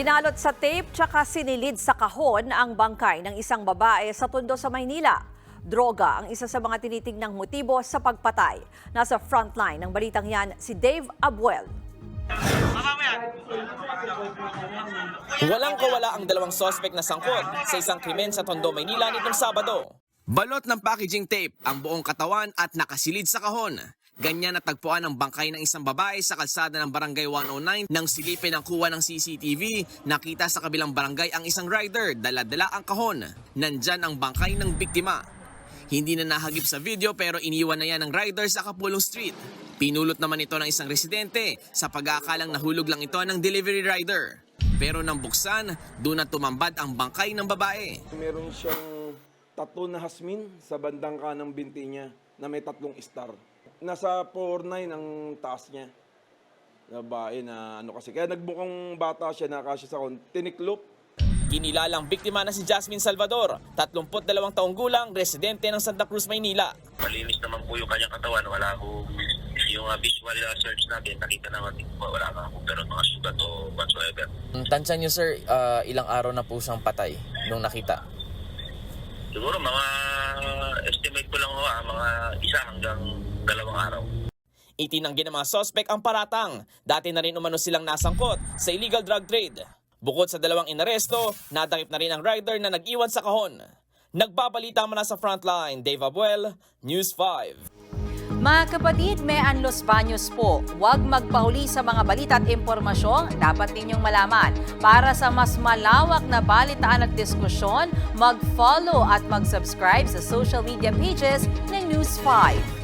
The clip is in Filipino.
Binalot sa tape tsaka sinilid sa kahon ang bangkay ng isang babae sa Tondo sa Maynila. Droga ang isa sa mga tinitignang motibo sa pagpatay. Nasa frontline ng balitang yan si Dave Abuel. Walang kawala ang dalawang sospek na sangkot sa isang krimen sa Tondo, Maynila nitong Sabado. Balot ng packaging tape ang buong katawan at nakasilid sa kahon. Ganyan natagpuan ang bangkay ng isang babae sa kalsada ng Barangay 109 nang silipin ang kuha ng CCTV. Nakita sa kabilang barangay ang isang rider, dala-dala ang kahon. Nandyan ang bangkay ng biktima. Hindi na nahagip sa video pero iniwan na yan ng rider sa Kapulong Street. Pinulot naman ito ng isang residente sa pag-aakalang nahulog lang ito ng delivery rider. Pero nang buksan, doon na tumambad ang bangkay ng babae. Meron siyang tattoo na hasmin sa bandang kanang binti niya na may tatlong star. Nasa 4'9 ang taas niya. Babae na ano kasi. Kaya nagbukang bata siya na kasya sa kon. Tiniklop. Kinilalang biktima na si Jasmine Salvador, 32 taong gulang, residente ng Santa Cruz, Maynila. malinis naman po yung kanyang katawan. Wala po yung uh, visual uh, search natin. Nakita naman po wala ka po pero mga sugat o whatsoever. Tansya niyo sir, ah, ilang araw na po siyang patay nung nakita. Siguro mga estimate ko lang ho, ah, mga isa hanggang dalawang araw. Itinanggi ng mga sospek ang paratang. Dati na rin umano silang nasangkot sa illegal drug trade. Bukod sa dalawang inaresto, nadakip na rin ang rider na nag-iwan sa kahon. Nagbabalita mula sa frontline, Dave Abuel, News 5. Mga kapatid, may Los Baños po. Huwag magpahuli sa mga balita at impormasyon dapat ninyong malaman. Para sa mas malawak na balitaan at diskusyon, mag-follow at mag-subscribe sa social media pages ng News 5.